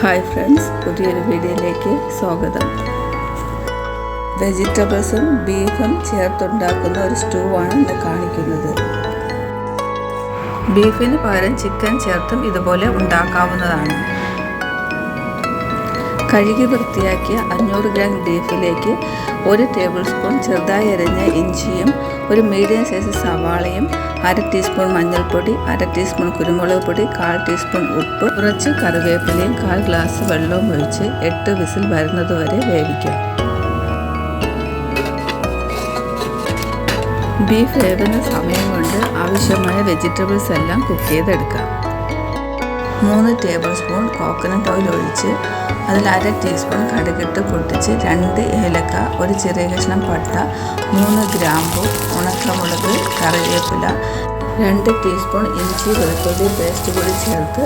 Hi friends പുതിയൊരു വീഡിയോയിലേക്ക് സ്വാഗതം. വെജിറ്റബിൾസും ബീഫും ചേർത്തുണ്ടാക്കുന്ന ഒരു സ്റ്റൂ ആണ് ഇന്ന് കാണിക്കുന്നത്. ബീഫിന് പകരം ചിക്കൻ ചേർത്തും ഇതുപോലെ ഉണ്ടാക്കാവുന്നതാണ്. കഴുകി വൃത്തിയാക്കിയ അഞ്ഞൂറ് ഗ്രാം ബീഫിലേക്ക് ഒരു ടേബിൾ സ്പൂൺ ചെറുതായി അരിഞ്ഞ ഇഞ്ചിയും ഒരു മീഡിയം സൈസ് സവാളയും അര ടീസ്പൂൺ മഞ്ഞൾപ്പൊടി അര ടീസ്പൂൺ കുരുമുളക് പൊടി കാൽ ടീസ്പൂൺ ഉപ്പ് കുറച്ച് കറിവേപ്പിലയും കാൽ ഗ്ലാസ് വെള്ളവും ഒഴിച്ച് എട്ട് വിസിൽ വരുന്നതുവരെ വേവിക്കാം. ബീഫ് വേവുന്ന സമയം കൊണ്ട് ആവശ്യമായ വെജിറ്റബിൾസ് എല്ലാം കുക്ക് ചെയ്തെടുക്കാം. മൂന്ന് ടേബിൾ സ്പൂൺ കോക്കനട്ട് ഓയിൽ ഒഴിച്ച് അതിൽ അര ടീസ്പൂൺ കടുകിട്ട് പൊട്ടിച്ച് രണ്ട് ഏലക്ക ഒരു ചെറിയ കഷ്ണം പട്ട മൂന്ന് ഗ്രാമ്പു ഉണക്കമുളക് കറിവേപ്പില രണ്ട് ടീസ്പൂൺ ഇഞ്ചി വെളുത്തുള്ളി പേസ്റ്റ് കൂടി ചേർത്ത്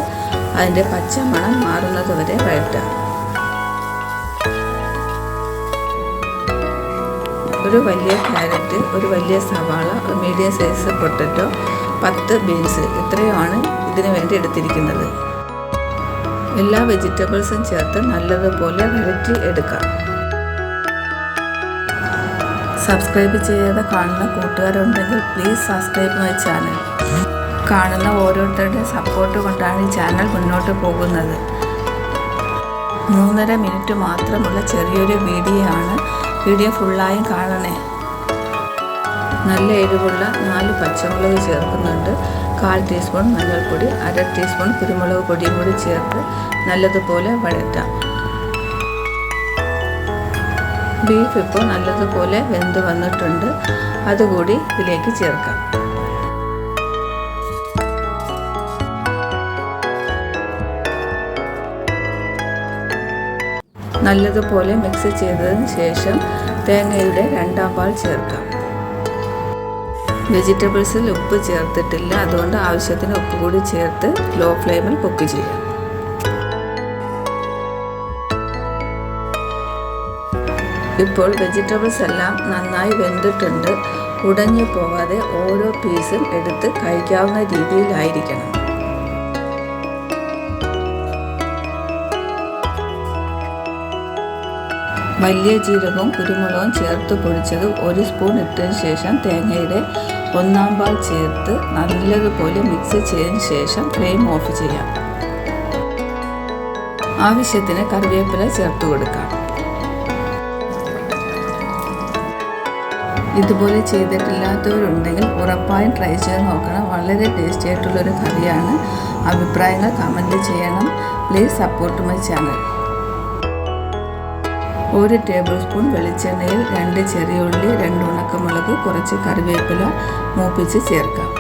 അതിന്റെ പച്ചമണം മാറുന്നത് വരെ വഴറ്റാം ഒരു വലിയ ക്യാരറ്റ് ഒരു വലിയ സവാള ഒരു മീഡിയം സൈസ് പൊട്ടറ്റോ പത്ത് ബീൻസ് ഇത്രയുമാണ് ഇതിനു വേണ്ടി എടുത്തിരിക്കുന്നത്. എല്ലാ വെജിറ്റബിൾസും ചേർത്ത് നല്ലതുപോലെ വഴറ്റി എടുക്കാം. സബ്സ്ക്രൈബ് ചെയ്യാതെ കാണുന്ന കൂട്ടുകാരുണ്ടെങ്കിൽ പ്ലീസ് സബ്സ്ക്രൈബ് മൈ ചാനൽ കാണുന്ന ഓരോരുത്തരുടെ സപ്പോർട്ട് കൊണ്ടാണ് ഈ ചാനൽ മുന്നോട്ട് പോകുന്നത്. മൂന്നര മിനിറ്റ് മാത്രമുള്ള ചെറിയൊരു വീഡിയോ ആണ് വീഡിയോ ഫുള്ളായും കാണണേ. നല്ല എരിവുള്ള നാല് പച്ചമുളക് ചേർക്കുന്നുണ്ട്. കാൽ ടീസ്പൂൺ മഞ്ഞൾപ്പൊടി അര ടീസ്പൂൺ കുരുമുളക് പൊടിയും കൂടി ചേർത്ത് നല്ലതുപോലെ വഴറ്റാം. ബീഫ് ഇപ്പോൾ നല്ലതുപോലെ വെന്ത് വന്നിട്ടുണ്ട്. അതുകൂടി ഇതിലേക്ക് ചേർക്കാം. നല്ലതുപോലെ മിക്സ് ചെയ്തതിന് ശേഷം തേങ്ങയുടെ രണ്ടാം പാൽ ചേർക്കാം. വെജിറ്റബിൾസിൽ ഉപ്പ് ചേർത്തിട്ടില്ല. അതുകൊണ്ട് ആവശ്യത്തിന് ഉപ്പ് കൂടി ചേർത്ത് ലോ ഫ്ലെയിമിൽ കുക്ക് ചെയ്യാം. ഇപ്പോൾ വെജിറ്റബിൾസ് എല്ലാം നന്നായി വെന്തിട്ടുണ്ട്. ഉടഞ്ഞു പോവാതെ ഓരോ പീസും എടുത്ത് കഴിക്കാവുന്ന രീതിയിലായിരിക്കണം. വലിയ ജീരകവും കുരുമുളകും ചേർത്ത് പൊടിച്ചത് ഒരു സ്പൂൺ ഇട്ടതിന് ശേഷം തേങ്ങയുടെ ഒന്നാം പാൽ ചേർത്ത് നല്ലതുപോലെ മിക്സ് ചെയ്തതിന് ശേഷം ഫ്ലെയിം ഓഫ് ചെയ്യാം. ആവശ്യത്തിന് കറിവേപ്പില ചേർത്ത് കൊടുക്കാം. ഇതുപോലെ ചെയ്തിട്ടില്ലാത്തവരുണ്ടെങ്കിൽ ഉറപ്പായും ട്രൈ ചെയ്ത് നോക്കണം. വളരെ ടേസ്റ്റി ആയിട്ടുള്ളൊരു കറിയാണ്. അഭിപ്രായങ്ങൾ കമന്റ് ചെയ്യണം. പ്ലീസ് സപ്പോർട്ട് മൈ ചാനൽ ഒരു ടേബിൾ സ്പൂൺ വെളിച്ചെണ്ണയിൽ രണ്ട് ചെറിയ ഉള്ളി രണ്ട് ഉണക്കമുളക് കുറച്ച് കറിവേപ്പില മൂപ്പിച്ച് ചേർക്കാം.